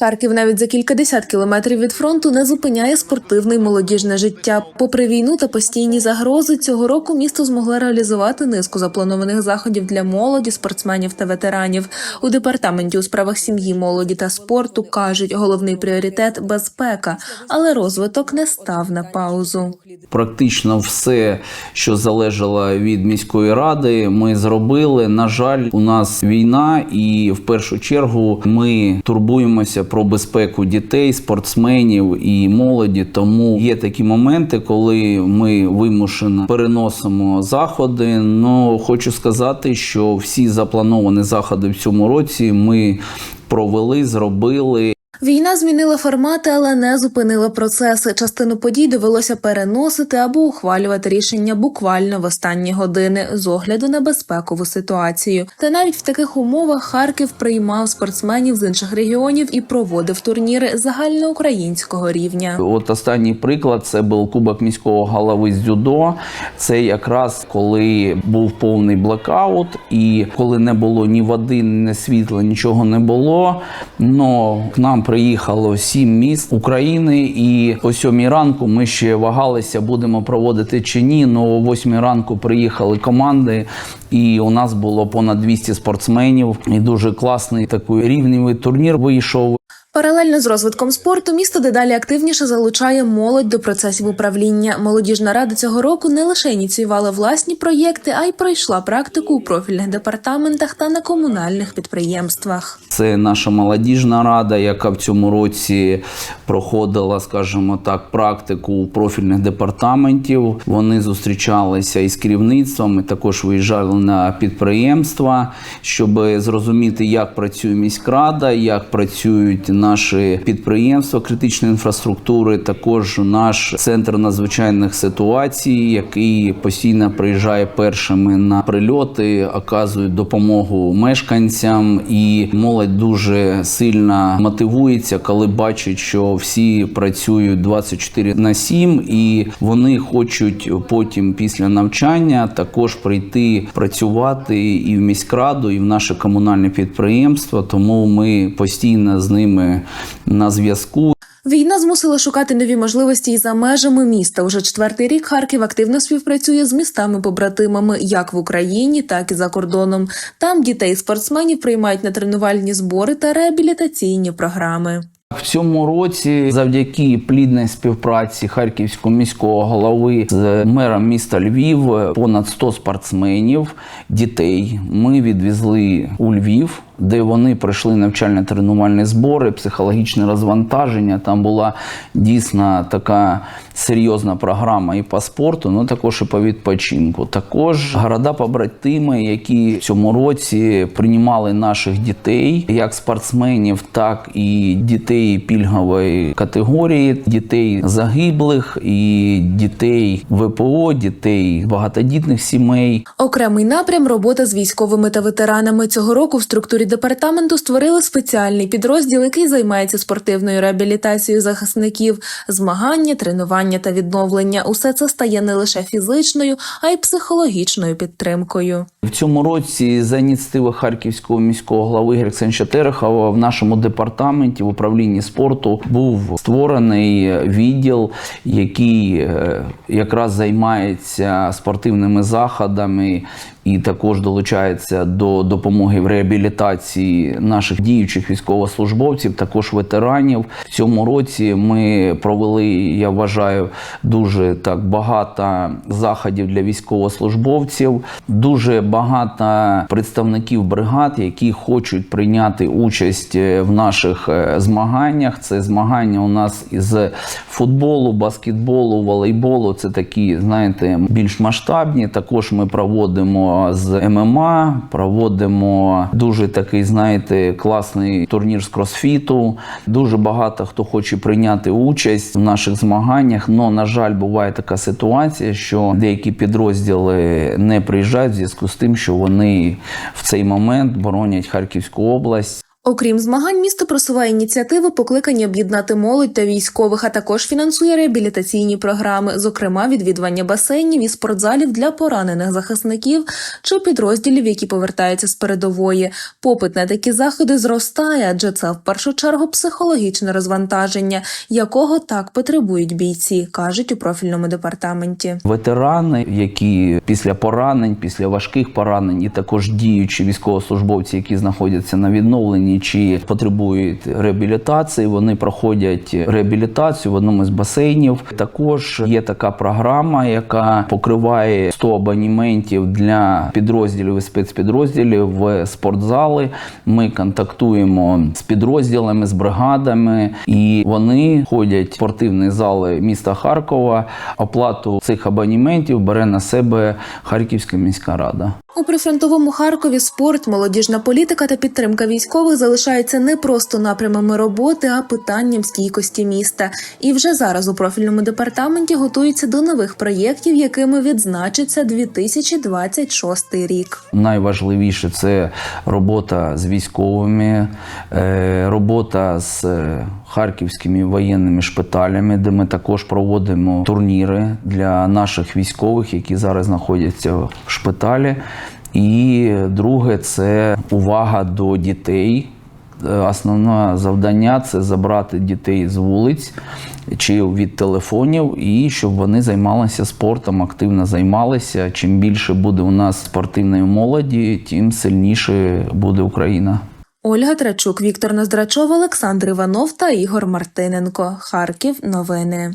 Харків навіть за кількадесят кілометрів від фронту не зупиняє спортивне й молодіжне життя. Попри війну та постійні загрози, цього року місто змогло реалізувати низку запланованих заходів для молоді, спортсменів та ветеранів. У департаменті у справах сім'ї, молоді та спорту кажуть, головний пріоритет безпека, але розвиток не став на паузу. Практично все, що залежало від міської ради, ми зробили. На жаль, у нас війна, і в першу чергу ми турбуємося про безпеку дітей, спортсменів і молоді. Тому є такі моменти, коли ми вимушено переносимо заходи. Ну хочу сказати, що всі заплановані заходи в цьому році ми провели, зробили. Війна змінила формати, але не зупинила процеси. Частину подій довелося переносити або ухвалювати рішення буквально в останні години з огляду на безпекову ситуацію. Та навіть в таких умовах Харків приймав спортсменів з інших регіонів і проводив турніри загальноукраїнського рівня. От останній приклад це був Кубок міського голови з дзюдо. Це якраз коли був повний блекаут, і коли не було ні води, ні світла, нічого не було. Но к нам приїхало сім міст України, і о сьомій ранку ми ще вагалися, будемо проводити чи ні. Но о восьмій ранку приїхали команди. І у нас було понад 200 спортсменів, і дуже класний такий рівневий турнір вийшов. Паралельно з розвитком спорту місто дедалі активніше залучає молодь до процесів управління. Молодіжна рада цього року не лише ініціювала власні проєкти, а й пройшла практику у профільних департаментах та на комунальних підприємствах. Це наша молодіжна рада, яка в цьому році проходила, скажімо так, практику профільних департаментів. Вони зустрічалися із керівництвом, і також виїжджали на підприємства, щоб зрозуміти, як працює міськрада, як працюють наші підприємства критичної інфраструктури. Також наш центр надзвичайних ситуацій, який постійно приїжджає першими на прильоти, оказує допомогу мешканцям і молодь дуже сильно мотивується, коли бачить, що всі працюють 24 на 7, і вони хочуть потім після навчання також прийти працювати і в міськраду, і в наше комунальне підприємство. Тому ми постійно з ними на зв'язку. Війна змусила шукати нові можливості і за межами міста. Уже четвертий рік Харків активно співпрацює з містами-побратимами як в Україні, так і за кордоном. Там дітей спортсменів приймають на тренувальні збори та реабілітаційні програми. В цьому році, завдяки плідній співпраці харківського міського голови з мером міста Львів, понад 100 спортсменів, дітей ми відвезли у Львів, де вони пройшли навчально-тренувальні збори, психологічне розвантаження. Там була дійсно така серйозна програма і по спорту, ну також і по відпочинку. Також города-побратими, які в цьому році приймали наших дітей, як спортсменів, так і дітей пільгової категорії, дітей загиблих і дітей ВПО, дітей багатодітних сімей. Окремий напрям робота з військовими та ветеранами цього року в структурі департаменту створили спеціальний підрозділ, який займається спортивною реабілітацією захисників, змагання, тренування та відновлення. Усе це стає не лише фізичною, а й психологічною підтримкою. В цьому році за ініціативи Харківського міського голови Грексенча Терехова в нашому департаменті в управлінні спорту був створений відділ, який е, якраз займається спортивними заходами. І також долучається до допомоги в реабілітації наших діючих військовослужбовців, також ветеранів. В цьому році ми провели, я вважаю, дуже так багато заходів для військовослужбовців. Дуже багато представників бригад, які хочуть прийняти участь е, в наших е, змаганнях. Це змагання у нас із футболу, баскетболу, волейболу. Це такі, знаєте, більш масштабні. Також ми проводимо з ММА, проводимо дуже такий, знаєте, класний турнір з кросфіту. Дуже багато хто хоче прийняти участь в наших змаганнях. Но на жаль, буває така ситуація, що деякі підрозділи не приїжджають в зв'язку з тим, що вони в цей момент боронять Харківську область. Окрім змагань, місто просуває ініціативи, покликані об'єднати молодь та військових, а також фінансує реабілітаційні програми, зокрема відвідування басейнів і спортзалів для поранених захисників чи підрозділів, які повертаються з передової. Попит на такі заходи зростає, адже це в першу чергу психологічне розвантаження, якого так потребують бійці, кажуть у профільному департаменті. Ветерани, які після поранень, після важких поранень, і також діючі військовослужбовці, які знаходяться на відновленні чи потребують реабілітації, вони проходять реабілітацію в одному з басейнів. Також є така програма, яка покриває 100 абонементів для підрозділів і спецпідрозділів в спортзали. Ми контактуємо з підрозділами, з бригадами, і вони ходять в спортивні зали міста Харкова. Оплату цих абонементів бере на себе Харківська міська рада. У прифронтовому Харкові спорт, молодіжна політика та підтримка військових залишаються не просто напрямами роботи, а питанням стійкості міста. І вже зараз у профільному департаменті готуються до нових проєктів, якими відзначиться 2026 рік. Найважливіше це робота з військовими, е, робота з е, харківськими воєнними шпиталями, де ми також проводимо турніри для наших військових, які зараз знаходяться в шпиталі. І друге це увага до дітей. Е, Основне завдання це забрати дітей з вулиць чи від телефонів, і щоб вони займалися спортом, активно займалися. Чим більше буде у нас спортивної молоді, тим сильніше буде Україна. Ольга Трачук, Віктор Ноздрачов, Олександр Іванов та Ігор Мартиненко. Харків. Новини.